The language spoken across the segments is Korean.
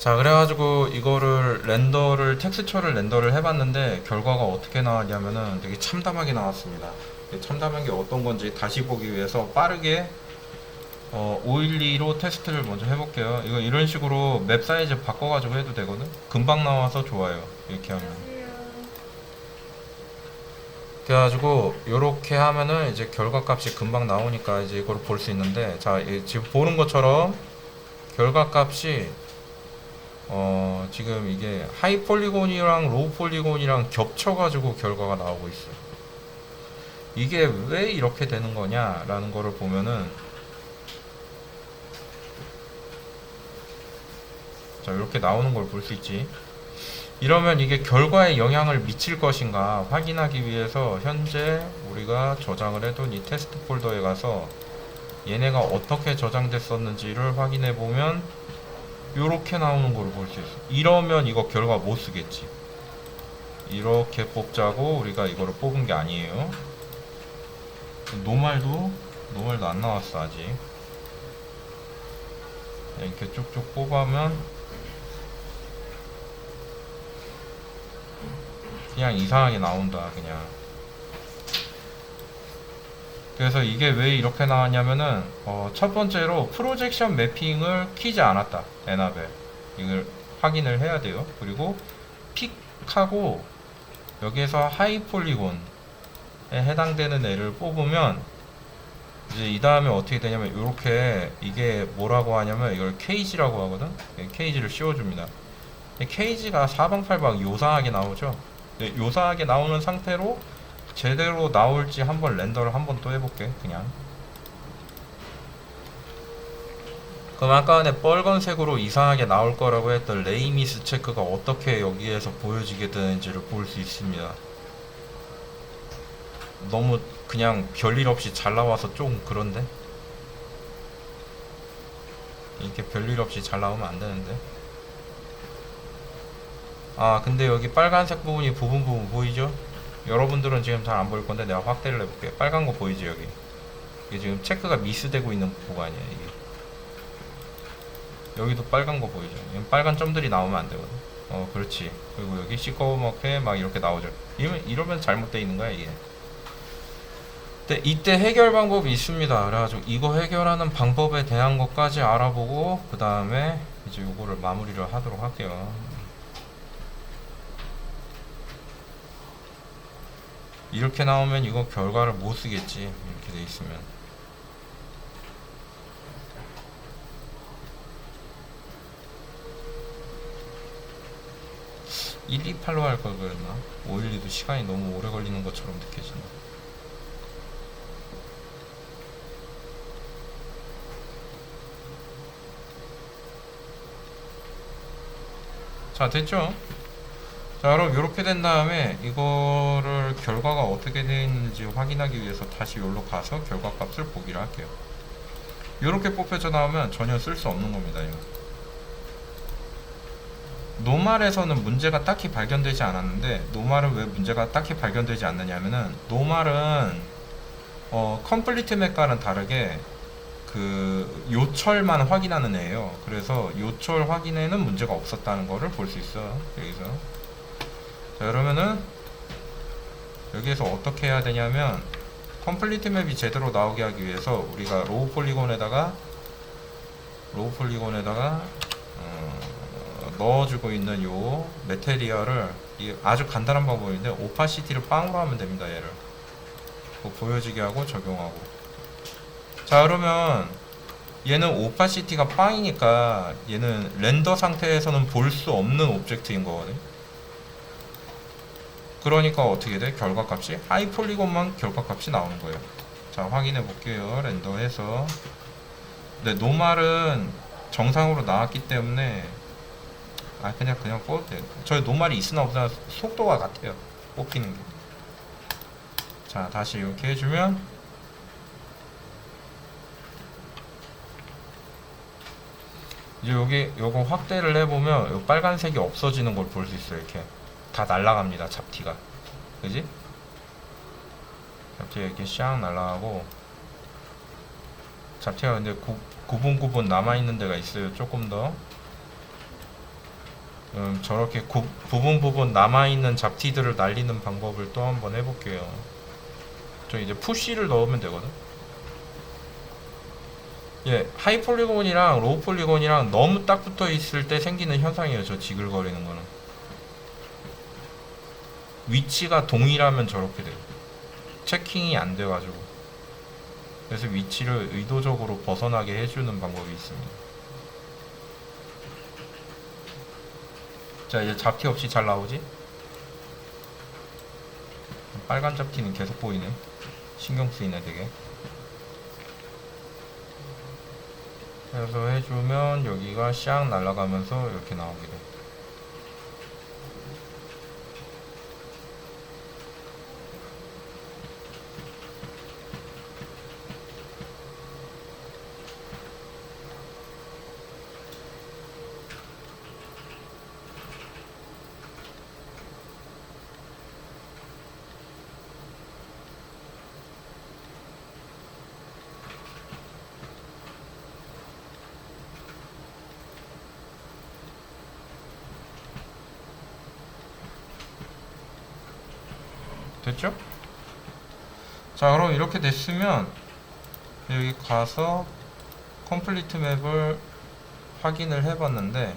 자 그래가지고 이거를 렌더를 텍스처를 렌더를 해봤는데 결과가 어떻게 나왔냐면은 되게 참담하게 나왔습니다. 참담한 게 어떤 건지 다시 보기 위해서 빠르게 어, 512로 테스트를 먼저 해볼게요. 이거 이런 식으로 맵 사이즈 바꿔가지고 해도 되거든. 금방 나와서 좋아요. 이렇게 하면. 그래가지고 이렇게 하면은 이제 결과값이 금방 나오니까 이제 이걸 볼 수 있는데 자 이- 지금 보는 것처럼 결과값이 어 지금 이게 하이 폴리곤이랑 로우 폴리곤이랑 겹쳐가지고 결과가 나오고 있어. 이게 왜 이렇게 되는 거냐라는 거를 보면은 자 이렇게 나오는 걸 볼 수 있지. 이러면 이게 결과에 영향을 미칠 것인가 확인하기 위해서 현재 우리가 저장을 해둔 이 테스트 폴더에 가서 얘네가 어떻게 저장됐었는지를 확인해 보면 이렇게 나오는 걸 볼 수 있어. 이러면 이거 결과 못 쓰겠지. 이렇게 뽑자고 우리가 이거를 뽑은 게 아니에요. 노말도 노말도 안 나왔어 아직. 이렇게 쭉쭉 뽑아면 그냥 이상하게 나온다 그냥 그래서 이게 왜 이렇게 나왔냐면은 어, 첫 번째로 프로젝션 매핑을 키지 않았다 에나벨. 이걸 확인을 해야 돼요. 그리고 픽하고 여기에서 하이 폴리곤에 해당되는 애를 뽑으면 이제 이 다음에 어떻게 되냐면 이렇게 이게 뭐라고 하냐면 이걸 케이지라고 하거든? 케이지를 씌워줍니다. 케이지가 사방팔방 요상하게 나오죠? 네, 요상하게 나오는 상태로 제대로 나올지 한번 렌더를 한번 또 해볼게 그냥. 그럼 아까 전에 빨간색으로 이상하게 나올 거라고 했던 레이미스 체크가 어떻게 여기에서 보여지게 되는지를 볼 수 있습니다. 너무 그냥 별일 없이 잘 나와서 좀 그런데? 이렇게 별일 없이 잘 나오면 안 되는데? 아 근데 여기 빨간색 부분이 부분 부분 보이죠? 여러분들은 지금 잘 안 보일 건데 내가 확대를 해볼게. 빨간 거 보이지 여기? 이게 지금 체크가 미스되고 있는 구간이야 이게. 여기도 빨간 거 보이죠? 빨간 점들이 나오면 안 되거든. 어 그렇지. 그리고 여기 시꺼멓게 막 이렇게 나오죠. 이러면, 이러면 잘못되어 있는 거야 이게. 근데 이때 해결 방법이 있습니다. 그래가지고 이거 해결하는 방법에 대한 것까지 알아보고 그 다음에 이제 요거를 마무리를 하도록 할게요 이렇게 나오면 이거 결과를 못 쓰겠지. 이렇게 돼 있으면. (128로) 할 걸 그랬나? (512도) 시간이 너무 오래 걸리는 것처럼 느껴진다 자 됐죠 자 그럼 이렇게 된 다음에 이거를 결과가 어떻게 되어 있는지 확인하기 위해서 다시 여기로 가서 결과값을 보기를 할게요. 이렇게 뽑혀져 나오면 전혀 쓸 수 없는 겁니다 이거. 노말에서는 문제가 딱히 발견되지 않았는데 노말은 왜 문제가 딱히 발견되지 않느냐면은 노말은 어 컴플리트 맥과는 다르게 그 요철만 확인하는 애예요. 그래서 요철 확인에는 문제가 없었다는 거를 볼 수 있어 여기서 자 그러면은 여기에서 어떻게 해야 되냐면 컴플리트 맵이 제대로 나오게 하기 위해서 우리가 로우 폴리곤에다가 로우 폴리곤에다가 어, 넣어주고 있는 요 메테리얼을 이 아주 간단한 방법인데 오파시티를 빵으로 하면 됩니다 얘를. 보여지게 하고 적용하고. 자 그러면 얘는 오파시티가 빵이니까 얘는 렌더 상태에서는 볼 수 없는 오브젝트인 거거든 그러니까 어떻게 돼? 결과값이 하이 폴리곤만 결과값이 나오는 거예요. 자, 확인해 볼게요. 렌더해서. 근데 노말은 정상으로 나왔기 때문에 아 그냥 그냥 뽑아도 돼요. 저희 노말이 있으나 없으나 속도가 같아요. 뽑히는 게. 자, 다시 이렇게 해주면 이제 여기 요거 확대를 해보면 요 빨간색이 없어지는 걸 볼 수 있어요. 이렇게. 다 날라갑니다 잡티가 그지? 잡티가 이렇게 샥 날라가고 잡티가 근데 구, 구분구분 남아있는 데가 있어요 조금 더 음, 저렇게 구- 부분 부분 남아있는 잡티들을 날리는 방법을 또 한번 해볼게요. 저 이제 푸쉬를 넣으면 되거든. 예, 하이 폴리곤이랑 로우 폴리곤이랑 너무 딱 붙어 있을 때 생기는 현상이에요. 저 지글거리는 거는. 위치가 동일하면 저렇게 돼요. 체킹이 안 돼가지고. 그래서 위치를 의도적으로 벗어나게 해주는 방법이 있습니다. 자, 이제 잡티 없이 잘 나오지? 빨간 잡티는 계속 보이네. 신경 쓰이네, 되게. 그래서 해주면 여기가 샥 날아가면서 이렇게 나오게 돼. 됐죠? 자 그럼 이렇게 됐으면 여기 가서 컴플리트 맵을 확인을 해봤는데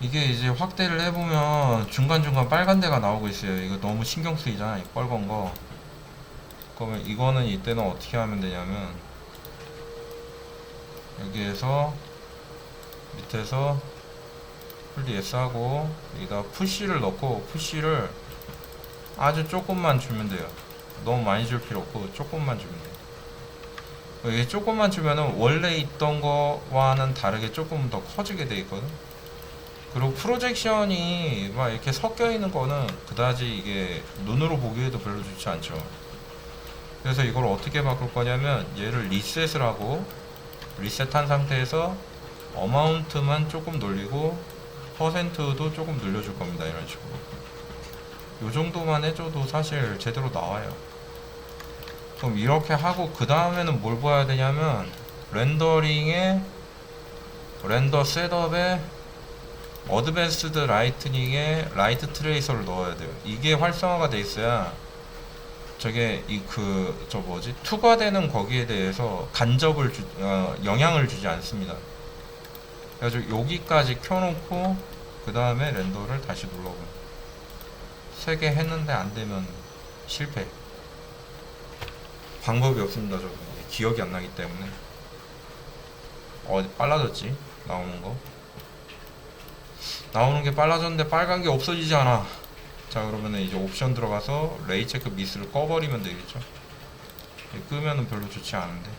이게 이제 확대를 해보면 중간중간 빨간 데가 나오고 있어요 이거 너무 신경 쓰이잖아 이 빨간 거 그러면 이거는 이때는 어떻게 하면 되냐면 여기에서 밑에서 풀디 S 하고 여기다 푸시를 넣고 푸시를 아주 조금만 주면 돼요. 너무 많이 줄 필요 없고 조금만 주면 돼요. 이게 조금만 주면은 원래 있던 거와는 다르게 조금 더 커지게 돼 있거든. 그리고 프로젝션이 막 이렇게 섞여 있는 거는 그다지 이게 눈으로 보기에도 별로 좋지 않죠. 그래서 이걸 어떻게 바꿀 거냐면 얘를 리셋을 하고 리셋한 상태에서 어마운트만 조금 놀리고 퍼센트도 조금 늘려줄 겁니다. 이런 식으로. 요 정도만 해줘도 사실 제대로 나와요. 그럼 이렇게 하고 그 다음에는 뭘 봐야 되냐면 렌더링에 렌더 셋업에 어드밴스드 라이트닝에 라이트 트레이서를 넣어야 돼요. 이게 활성화가 돼 있어야 저게 이 그 저 뭐지 투과되는 거기에 대해서 간접을 주, 어, 영향을 주지 않습니다. 그래가지고 여기까지 켜놓고 그 다음에 렌더를 다시 눌러보면 세개 했는데 안 되면 실패. 방법이 없습니다. 저 기억이 안 나기 때문에 어디 빨라졌지 나오는 거 나오는 게 빨라졌는데 빨간 게 없어지지 않아. 자 그러면은 이제 옵션 들어가서 레이 체크 미스를 꺼버리면 되겠죠. 끄면은 별로 좋지 않은데.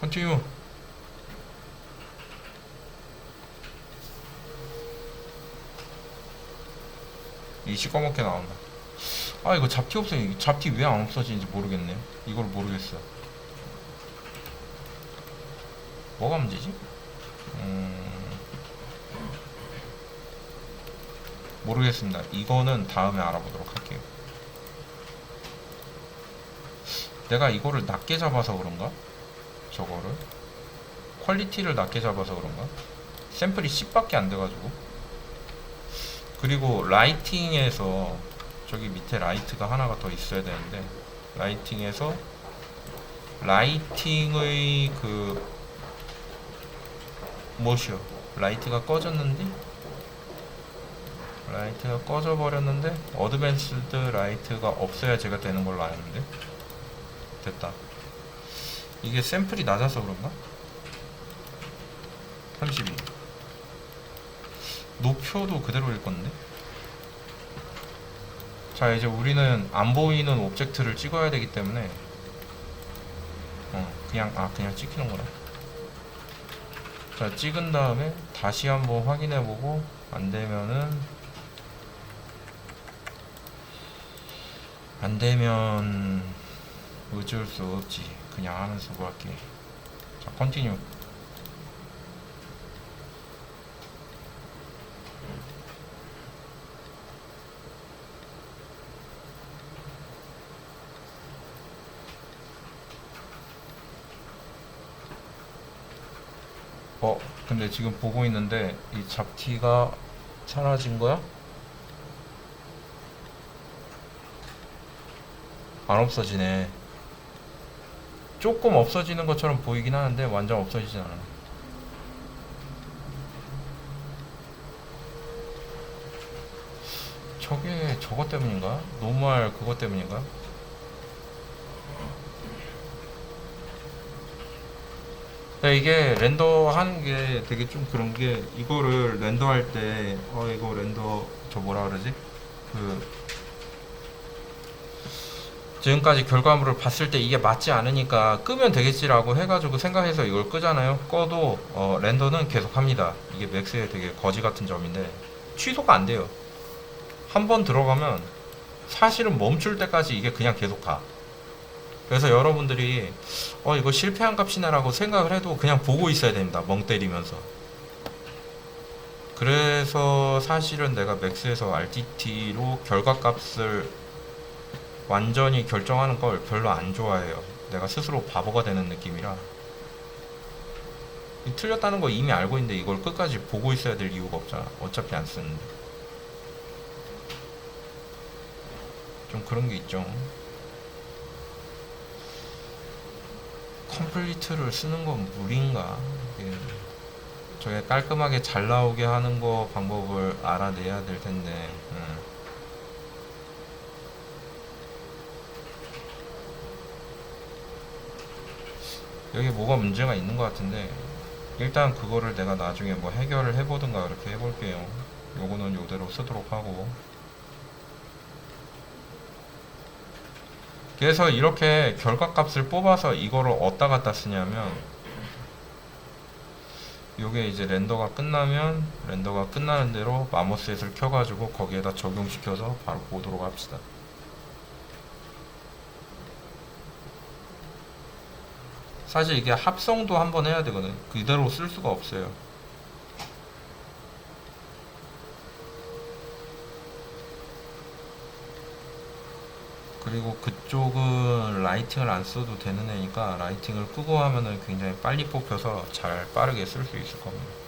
컨티뉴. 이 시꺼멓게 나온다. 아 이거 잡티 없어. 이 잡티 왜 안 없어지는지 모르겠네. 이걸 모르겠어. 뭐가 문제지? 음... 모르겠습니다. 이거는 다음에 알아보도록 할게요. 내가 이거를 낮게 잡아서 그런가? 저거를 퀄리티를 낮게 잡아서 그런가? 샘플이 10밖에 안 돼가지고 그리고 라이팅에서 저기 밑에 라이트가 하나가 더 있어야 되는데 라이팅에서 라이팅의 그 뭐시여 라이트가 꺼졌는데? 라이트가 꺼져 버렸는데 어드밴스드 라이트가 없어야 제가 되는 걸로 아는데? 됐다. 이게 샘플이 낮아서 그런가? 32 높여도 그대로일 건데? 자 이제 우리는 안 보이는 오브젝트를 찍어야 되기 때문에 어 그냥 아 그냥 찍히는 거라 자 찍은 다음에 다시 한번 확인해 보고 안 되면은 안 되면 어쩔 수 없지. 그냥 하는 수밖에 자 컨티뉴 어 근데 지금 보고 있는데 이 잡티가 사라진 거야? 안 없어지네 조금 없어지는 것처럼 보이긴 하는데 완전 없어지진 않아 저게 저것 때문인가? 노멀 그것 때문인가? 근데 이게 렌더 하는 게 되게 좀 그런 게 이거를 렌더 할 때 어 이거 렌더 저 뭐라 그러지? 그 지금까지 결과물을 봤을 때 이게 맞지 않으니까 끄면 되겠지라고 해가지고 생각해서 이걸 끄잖아요. 꺼도 어, 렌더는 계속 합니다. 이게 맥스의 되게 거지 같은 점인데 취소가 안 돼요. 한 번 들어가면 사실은 멈출 때까지 이게 그냥 계속 가. 그래서 여러분들이 어 이거 실패한 값이네라고 생각을 해도 그냥 보고 있어야 됩니다. 멍 때리면서. 그래서 사실은 내가 맥스에서 RTT로 결과값을 완전히 결정하는 걸 별로 안 좋아해요. 내가 스스로 바보가 되는 느낌이라. 이 틀렸다는 거 이미 알고 있는데 이걸 끝까지 보고 있어야 될 이유가 없잖아. 어차피 안 쓰는데. 좀 그런 게 있죠. 컴플리트를 쓰는 건 무리인가? 이게 저게 깔끔하게 잘 나오게 하는 거 방법을 알아내야 될 텐데. 음. 여기 뭐가 문제가 있는 것 같은데 일단 그거를 내가 나중에 뭐 해결을 해보든가 그렇게 해볼게요. 요거는 요대로 쓰도록 하고. 그래서 이렇게 결과값을 뽑아서 이거를 어디다 갖다 쓰냐면 요게 이제 렌더가 끝나면 렌더가 끝나는 대로 마모스햇을 켜가지고 거기에다 적용시켜서 바로 보도록 합시다. 사실 이게 합성도 한번 해야 되거든. 그대로 쓸 수가 없어요. 그리고 그쪽은 라이팅을 안 써도 되는 애니까 라이팅을 끄고 하면은 굉장히 빨리 뽑혀서 잘 빠르게 쓸 수 있을 겁니다.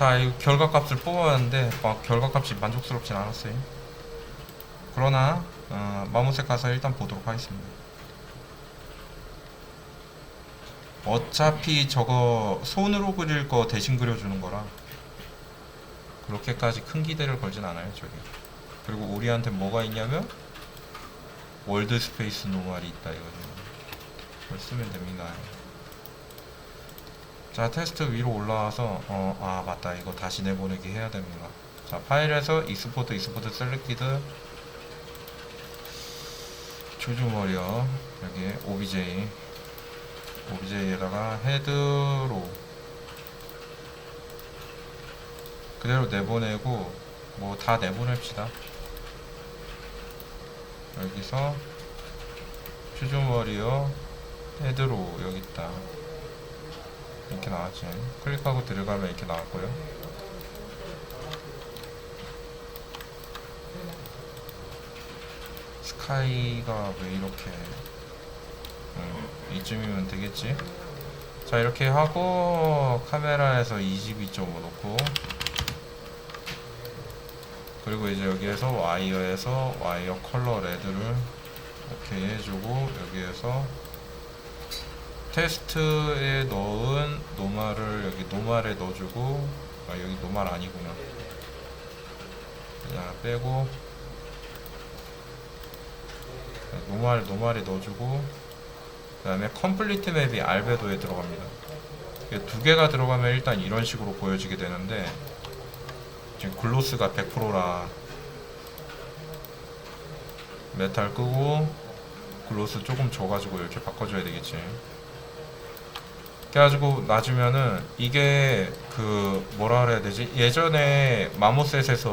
자, 이 결과값을 뽑아봤는데 막 결과값이 만족스럽진 않았어요. 그러나 어, 마모색 가서 일단 보도록 하겠습니다. 어차피 저거 손으로 그릴 거 대신 그려주는 거라 그렇게까지 큰 기대를 걸진 않아요, 저게. 그리고 우리한테 뭐가 있냐면 월드 스페이스 노말이 있다 이거죠. 그걸 쓰면 됩니다. 자 테스트 위로 올라와서 어 아 맞다. 이거 다시 내보내기 해야 됩니다. 자 파일에서 익스포트 익스포트 셀렉티드 조주머리요. 여기 obj. obj에다가 헤드로 그대로 내보내고 뭐 다 내보냅시다. 여기서 추주머리요. 헤드로 여기 있다 이렇게 나왔지. 클릭하고 들어가면 이렇게 나왔고요. 스카이가 왜 이렇게 음, 이쯤이면 되겠지? 자 이렇게 하고 카메라에서 22.5 놓고 그리고 이제 여기에서 와이어에서 와이어 컬러 레드를 오케이 해주고 여기에서 테스트에 넣은 노말을 여기 노말에 넣어주고 아 여기 노말 아니구나. 그냥 빼고. 노말 노말에 넣어주고 그 다음에 컴플리트 맵이 알베도에 들어갑니다. 두 개가 들어가면 일단 이런 식으로 보여지게 되는데 지금 글로스가 100%라 메탈 끄고 글로스 조금 줘가지고 이렇게 바꿔줘야 되겠지 그래가지고 놔주면은 이게 그 뭐라 그래야 되지? 예전에 마모셋에서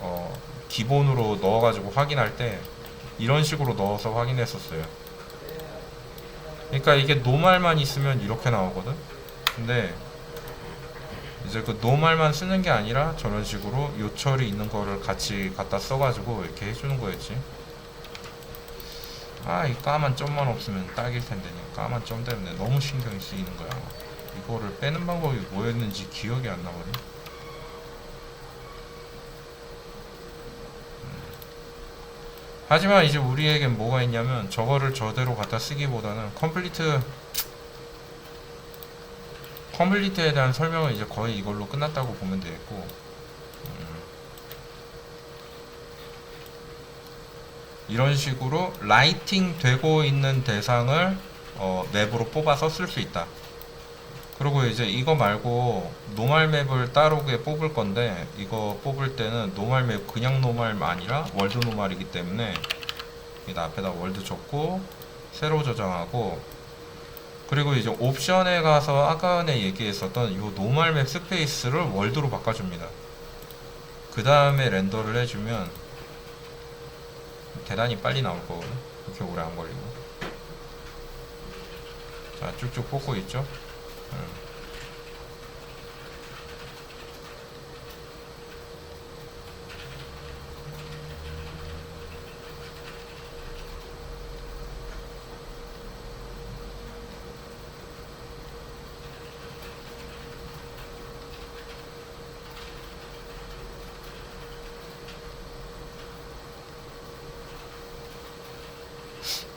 어 기본으로 넣어가지고 확인할 때 이런 식으로 넣어서 확인했었어요. 그러니까 이게 노말만 있으면 이렇게 나오거든? 근데 이제 그 노말만 쓰는 게 아니라 저런 식으로 요철이 있는 거를 같이 갖다 써가지고 이렇게 해주는 거였지 아이 까만 점만 없으면 딱일 텐데 이 까만 점 때문에 너무 신경이 쓰이는 거야 이거를 빼는 방법이 뭐였는지 기억이 안 나거든 음. 하지만 이제 우리에겐 뭐가 있냐면 저거를 저대로 갖다 쓰기보다는 컴플리트 컴플리트에 대한 설명은 이제 거의 이걸로 끝났다고 보면 되겠고 이런 식으로 라이팅 되고 있는 대상을 어, 맵으로 뽑아서 쓸 수 있다. 그리고 이제 이거 말고 노말 맵을 따로게 뽑을 건데 이거 뽑을 때는 노말 맵 그냥 노말이 아니라 월드 노말이기 때문에 여기다 앞에다 월드 적고 새로 저장하고 그리고 이제 옵션에 가서 아까 전에 얘기했었던 이 노말 맵 스페이스를 월드로 바꿔줍니다. 그 다음에 렌더를 해주면 대단히 빨리 나올 거거든. 그렇게 오래 안 걸리고. 자, 쭉쭉 뽑고 있죠. 음.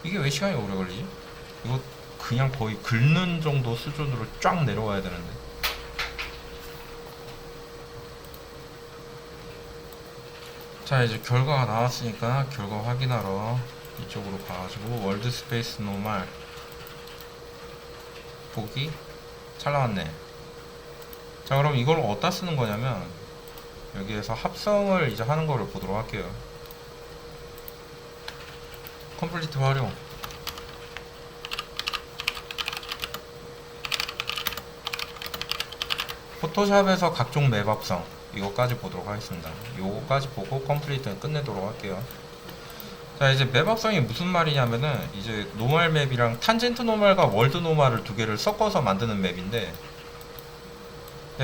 이게 왜 시간이 오래 걸리지? 이거 그냥 거의 긁는 정도 수준으로 쫙 내려와야 되는데. 자 이제 결과가 나왔으니까 결과 확인하러 이쪽으로 가가지고 월드 스페이스 노말 보기 잘 나왔네. 자 그럼 이걸 어디다 쓰는 거냐면 여기에서 합성을 이제 하는 거를 보도록 할게요. 컴플리트 활용. 포토샵에서 각종 맵 합성. 이거까지 보도록 하겠습니다. 요거까지 보고 컴플리트는 끝내도록 할게요. 자 이제 맵 합성이 무슨 말이냐면은 이제 노멀 맵이랑 탄젠트 노멀과 월드 노멀을 두 개를 섞어서 만드는 맵인데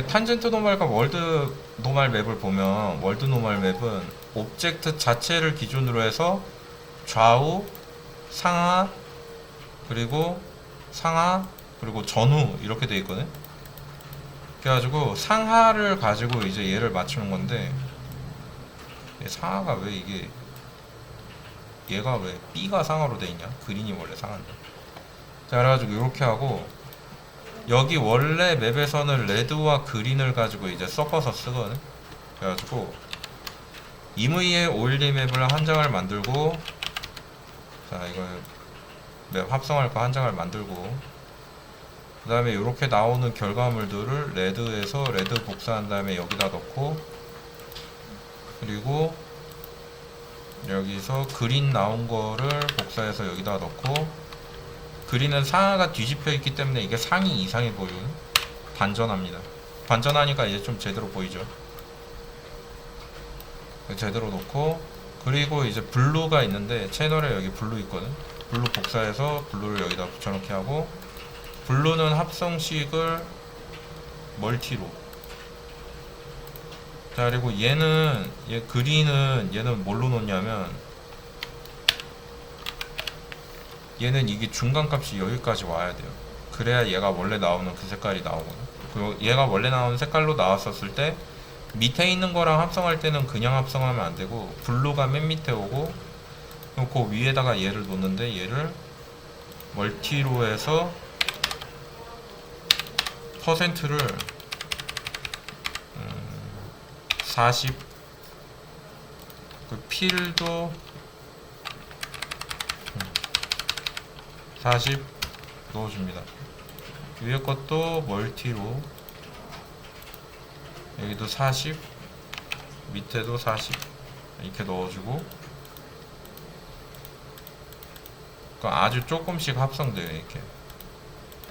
탄젠트 노멀과 월드 노멀 맵을 보면 월드 노멀 맵은 오브젝트 자체를 기준으로 해서 좌우, 상하, 그리고 상하, 그리고 전후 이렇게 돼 있거든. 그래가지고 상하를 가지고 이제 얘를 맞추는 건데 얘 상하가 왜 이게 얘가 왜 B가 상하로 돼 있냐? 그린이 원래 상한데. 자 그래가지고 이렇게 하고 여기 원래 맵에서는 레드와 그린을 가지고 이제 섞어서 쓰거든. 그래가지고 이무이의 오일리 맵을 한 장을 만들고 자 이걸 맵 합성할 거 한 장을 만들고 그 다음에 이렇게 나오는 결과물들을 레드에서 레드 복사한 다음에 여기다 넣고 그리고 여기서 그린 나온 거를 복사해서 여기다 넣고 그린은 상하가 뒤집혀 있기 때문에 이게 상이 이상해 보이는 반전합니다. 반전하니까 이제 좀 제대로 보이죠? 제대로 놓고 그리고 이제 블루가 있는데 채널에 여기 블루 있거든. 블루 복사해서 블루를 여기다 붙여넣기 하고 블루는 합성식을 멀티로. 자 그리고 얘는 얘 그린은 얘는 뭘로 놓냐면 얘는 이게 중간값이 여기까지 와야 돼요. 그래야 얘가 원래 나오는 그 색깔이 나오거든. 그리고 얘가 원래 나오는 색깔로 나왔었을 때 밑에 있는 거랑 합성할 때는 그냥 합성하면 안 되고 블루가 맨 밑에 오고 그 위에다가 얘를 놓는데 얘를 멀티로 해서 퍼센트를 음, 40 그 필도 40 넣어줍니다. 위에 것도 멀티로 여기도 40 밑에도 40 이렇게 넣어주고. 그 아주 조금씩 합성돼요 이렇게.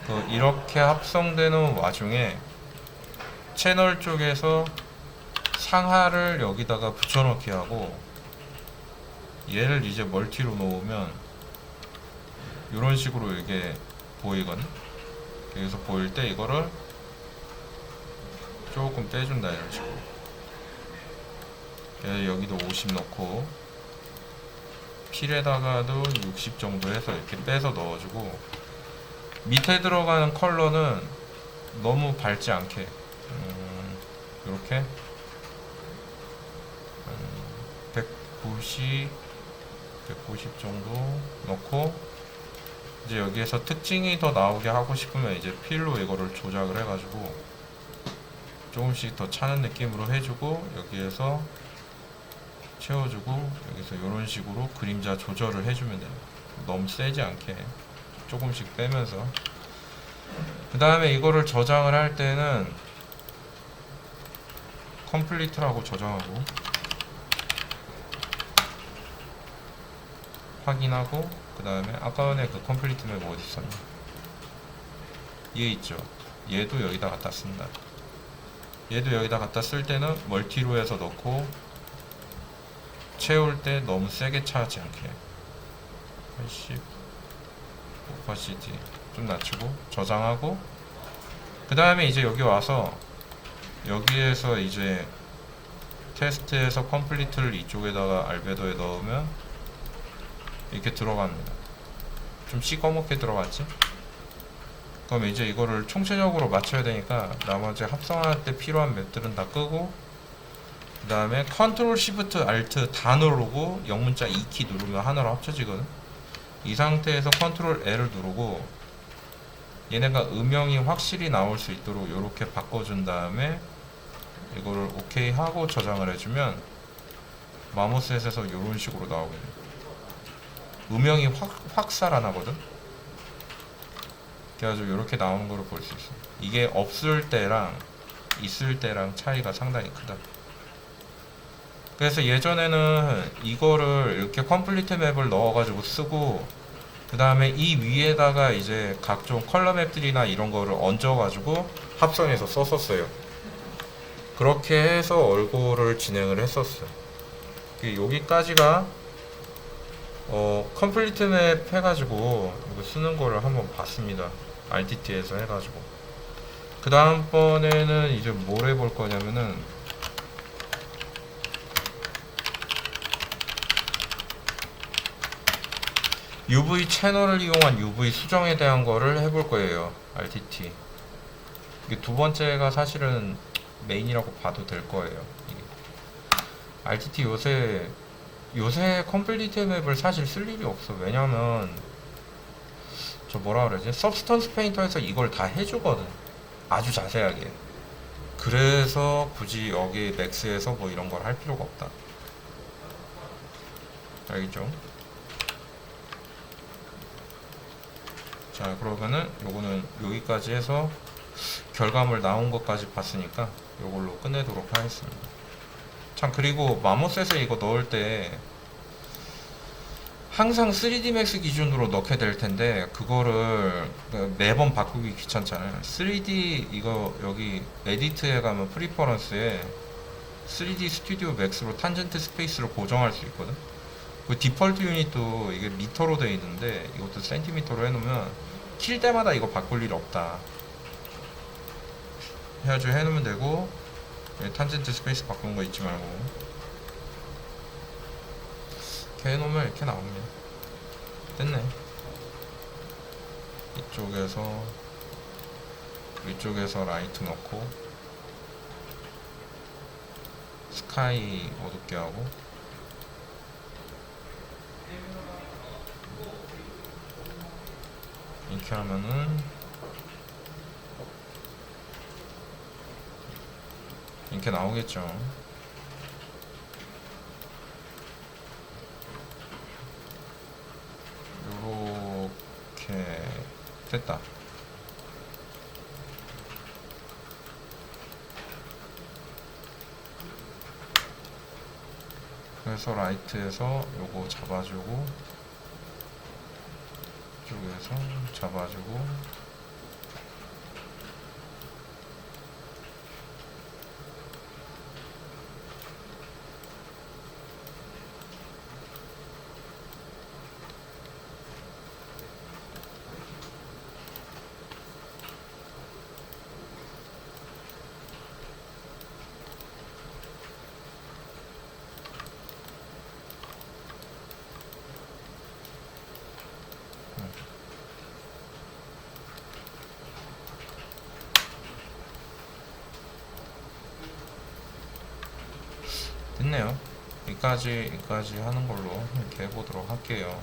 그 이렇게 합성되는 와중에 채널 쪽에서 상하를 여기다가 붙여넣기 하고 얘를 이제 멀티로 놓으면 이런 식으로 이게 보이거든? 여기서 보일 때 이거를 조금 빼준다 이런 식으로. 여기도 50 넣고 필에다가도 60 정도 해서 이렇게 빼서 넣어주고 밑에 들어가는 컬러는 너무 밝지 않게 음, 이렇게 190 190 정도 넣고 이제 여기에서 특징이 더 나오게 하고 싶으면 이제 필로 이거를 조작을 해가지고 조금씩 더 차는 느낌으로 해주고 여기에서 채워주고 여기서 이런 식으로 그림자 조절을 해주면 돼요. 너무 세지 않게 조금씩 빼면서. 그 다음에 이거를 저장을 할 때는 컴플리트라고 저장하고 확인하고 그 다음에 아까 전에 그 컴플리트 맵 어디 있었냐 얘 있죠. 얘도 여기다 갖다 쓴다 얘도 여기다 갖다 쓸 때는 멀티로 해서 넣고 채울 때 너무 세게 차지 않게. 80 오파시티 좀 낮추고 저장하고. 그 다음에 이제 여기 와서 여기에서 이제 테스트에서 컴플리트를 이쪽에다가 알베도에 넣으면 이렇게 들어갑니다. 좀 시꺼멓게 들어갔지 그럼 이제 이거를 총체적으로 맞춰야 되니까 나머지 합성할 때 필요한 맵들은 다 끄고 그 다음에 컨트롤 시프트 알트 다 누르고 영문자 2키 누르면 하나로 합쳐지거든. 이 상태에서 컨트롤 L을 누르고 얘네가 음영이 확실히 나올 수 있도록 이렇게 바꿔준 다음에 이거를 오케이 하고 저장을 해주면 마모셋에서 이런 식으로 나오게 돼 음영이 확, 확 살아나거든 그래가지고 이렇게 나오는 거를 볼수 있어 이게 없을 때랑 있을 때랑 차이가 상당히 크다 그래서 예전에는 이거를 이렇게 컴플리트 맵을 넣어가지고 쓰고 그 다음에 이 위에다가 이제 각종 컬러 맵들이나 이런 거를 얹어가지고 합성해서 썼었어요. 그렇게 해서 얼굴을 진행을 했었어요. 그 여기까지가 어 컴플리트 맵 해가지고 이거 쓰는 거를 한번 봤습니다. RTT에서 해가지고 그 다음번에는 이제 뭘 해볼 거냐면은 UV 채널을 이용한 UV 수정에 대한 거를 해볼 거예요. RTT. 이게 두 번째가 사실은 메인이라고 봐도 될 거예요. RTT 요새 요새 컴플리트 맵을 사실 쓸 일이 없어. 왜냐면 저 뭐라 그러지? 서브스턴스 페인터에서 이걸 다 해주거든. 아주 자세하게. 그래서 굳이 여기 맥스에서 뭐 이런 걸 할 필요가 없다. 알겠죠? 자 그러면은 요거는 여기까지 해서 결과물 나온 것까지 봤으니까 요걸로 끝내도록 하겠습니다 참 그리고 마모셋에 이거 넣을 때 항상 3D Max 기준으로 넣게 될 텐데 그거를 그 매번 바꾸기 귀찮잖아요. 3D 이거 여기 에디트에 가면 프리퍼런스에 3D 스튜디오 맥스로 탄젠트 스페이스를 고정할 수 있거든? 그 디폴트 유닛도 이게 미터로 되어 있는데 이것도 센티미터로 해놓으면 킬 때마다 이거 바꿀 일 없다. 해가지고 해놓으면 되고 예, 탄젠트 스페이스 바꾸는 거 잊지 말고 해놓으면 이렇게 나옵니다 됐네 이쪽에서 이쪽에서 라이트 넣고 스카이 어둡게 하고 이렇게 하면은 이렇게 나오겠죠. 됐다. 그래서 라이트에서 요거 잡아주고 이쪽에서 잡아주고 여기까지 여기까지 하는 걸로 이렇게 해보도록 할게요.